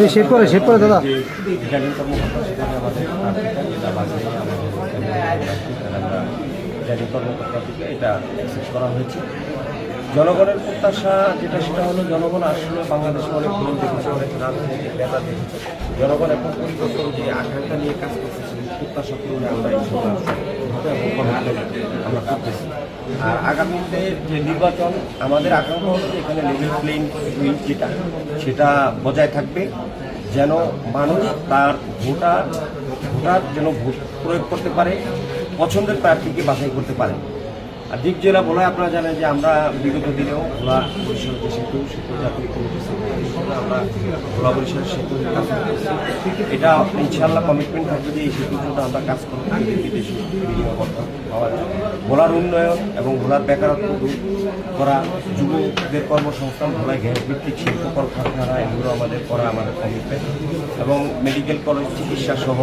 এই শেভ করে শেভ করে দাদা। কর্মকর্তা থেকে এটা করা হয়েছে। জনগণের প্রত্যাশা যেটা, সেটা হলো জনগণ আসলে বাংলাদেশে অনেক ভুল দেখেছে, অনেক রাজনৈতিক নেতা দেখেছে। জনগণ এখন পরিবর্তন যে আকাঙ্ক্ষা নিয়ে কাজ করতেছে প্রত্যাশা পূরণে আমরা আমরা করতেছি। আর আগামীতে যে নির্বাচন, আমাদের আকাঙ্ক্ষা হচ্ছে এখানে লেভেল প্লেইং ফিল্ড যেটা, সেটা বজায় থাকবে, যেন মানুষ তার ভোটার ভোটার যেন ভোট প্রয়োগ করতে পারে, পছন্দের প্রার্থীকে বাছাই করতে পারে। আর দ্বীপ জেলা বলে আপনারা জানেন যে আমরা বিগত দিনেও ভোলা পরিষদ সেতু সেতু জাতীয় আমরা ভোলা এটা ইনশাল্লাহ কমিটমেন্ট থাকবে যে এই সেতুর আমরা কাজ করব। বিদেশি পাওয়া ভোলার উন্নয়ন এবং ভোলার বেকারত্ব দূর করা, যুবকদের কর্মসংস্থান ভোলায় গ্যাস ভিত্তিক শিল্প কলকারখানা, এগুলো আমাদের করা আমাদের কমিটমেন্ট এবং মেডিকেল কলেজ চিকিৎসা সহ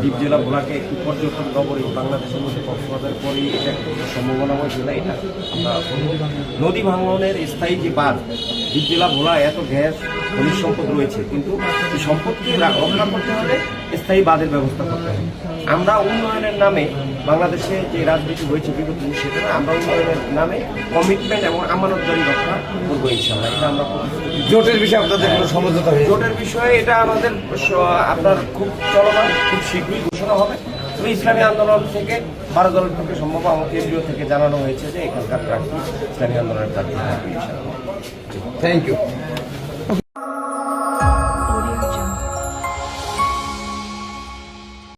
দ্বীপ জেলা ভোলাকে একটি পর্যটন নগরী বাংলাদেশের মধ্যে কক্সবাজার পরেই এটা সম্ভাবনাময় জেলা এটা। আমরা নদী ভাঙনের স্থায়ী যে বাঁধ জেলা ভোলা এত গ্যাস খনিজ সম্পদ রয়েছে কিন্তু এই সম্পদকে রক্ষা করতে হলে স্থায়ী বাদের ব্যবস্থা করতে হবে। আমরা উন্নয়নের নামে বাংলাদেশে যে রাজনীতি হয়েছে বিগত দিনে সেটা না, আমরা উন্নয়নের নামে কমিটমেন্ট এবং আমানতদারি রক্ষা করব ইনশাল্লাহ এটা আমরা জোটের বিষয়ে আপনাদের কোনো সমঝোতা জোটের বিষয়ে এটা আমাদের আপনার খুব চলমান খুব শীঘ্রই ঘোষণা হবে। তবে ইসলামী আন্দোলন থেকে বারো দলের পক্ষে সম্ভব আমার কেন্দ্রীয় থেকে জানানো হয়েছে যে এখানকার প্রার্থী ইসলামী আন্দোলনের প্রার্থী থাকবে Thank you.